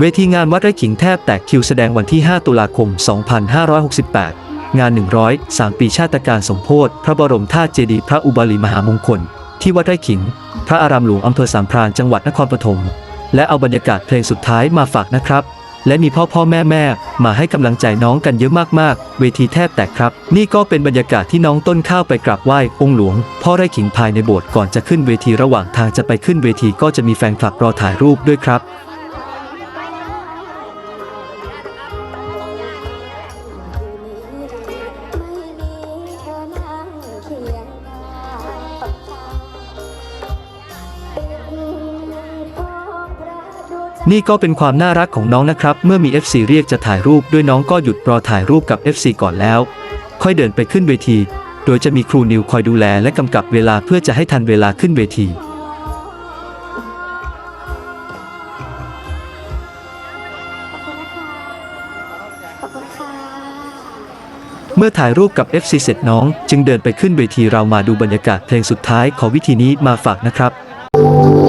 เวทีงานวัดไร่ขิงแทบแตกคิวแสดงวันที่ 5 ตุลาคม 2568 งาน 103 ปีชาติการสมโพธิพระบรมธาตุเจดีย์พระอุบาลีมหามงคล ที่วัดไร่ขิง พระอารามหลวงอำเภอสามพรานจังหวัดนครปฐม และเอาบรรยากาศเพลงสุดท้ายมาฝากนะครับ และมีพ่อพ่อแม่แม่มาให้กำลังใจน้องกันเยอะมากๆ เวทีแทบแตกครับ นี่ก็เป็นบรรยากาศที่น้องต้นข้าวไปกราบไหว้องค์หลวง พ่อไร่ขิงภายในโบสถ์ก่อนจะขึ้นเวทีระหว่างทางจะไปขึ้นเวทีก็จะมีแฟนคลับรอถ่ายรูปด้วยครับ นี่ก็เป็นความน่ารักของน้องนะครับ เมื่อมี FC เรียกจะถ่ายรูปด้วยน้องก็หยุดรอถ่ายรูปกับ FC ก่อนแล้ว ค่อยเดินไปขึ้นเวที โดยจะมีครูนิวคอยดูแลและกำกับเวลาเพื่อจะให้ทันเวลาขึ้นเวทีเมื่อถ่ายรูปกับ FC เสร็จน้อง จึงเดินไปขึ้นเวทีเรามาดูบรรยากาศเพลงสุดท้ายขอวิธีนี้มาฝากนะครับ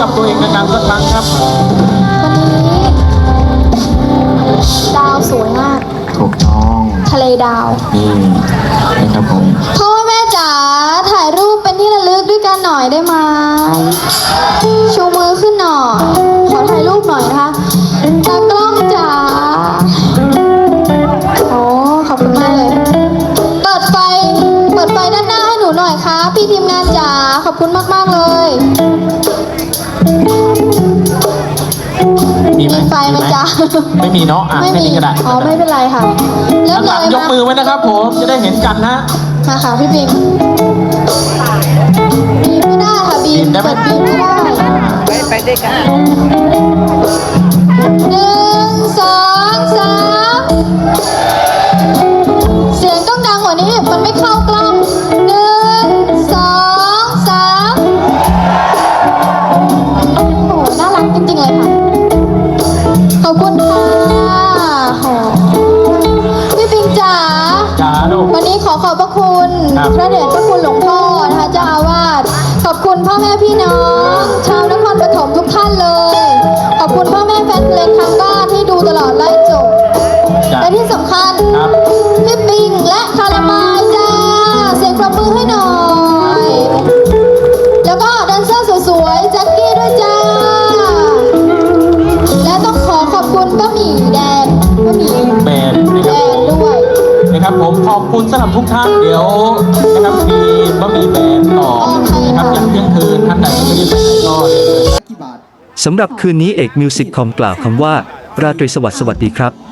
กับตัวเองดังๆสักครั้งครับ วันนี้ ดาวสวยมาก ถูกต้องทะเลดาว นี่นะครับผมพ่อแม่จ๋าถ่ายรูปเป็นที่ระลึกด้วยกันหน่อยได้ไหมชูมือขึ้นหน่อย ขอถ่ายรูปหน่อยนะคะตากล้องจ๋าโอ้ขอบคุณมากเลย เปิดไฟ เปิดไฟด้านหน้าให้หนูหน่อยคะ่ะ พี่ทีมงานจ๋าขอบคุณมาก ๆ เลย ไฟไหมจ๊ะ ไม่มีเนาะอะไม่แค่มีนี้ก็ได้อ๋อไม่เป็นไรค่ะเริ่มด้านหเลลังยยกมือไว้นะครับ ผมจะได้เห็นกันนะ มาค่ะพี่บิมบีมไม่ได้ค่ะบีบีมมได้ไหมเปิดบีมไม่ได้ ไปไปด้วยกัน พ่อแม่พี่น้อง ชาวนครปฐมทุกท่านเลย ขอบคุณพ่อแม่แฟนเพลงทางบ้านที่ดูตลอดไล่จบจ้าและที่สำคัญ อบคุณสำหรับทุกท่านเดี๋ยวนะครับมีบะหมี่แบนต่อนะครับยังเที่ยงคืนท่านใดไม่ได้ไปไหนก็เดินทาง สำหรับคืนนี้เอกมิวสิกคอมกล่าวคำว่า ราตรีสวัสดิ์สวัสดีครับ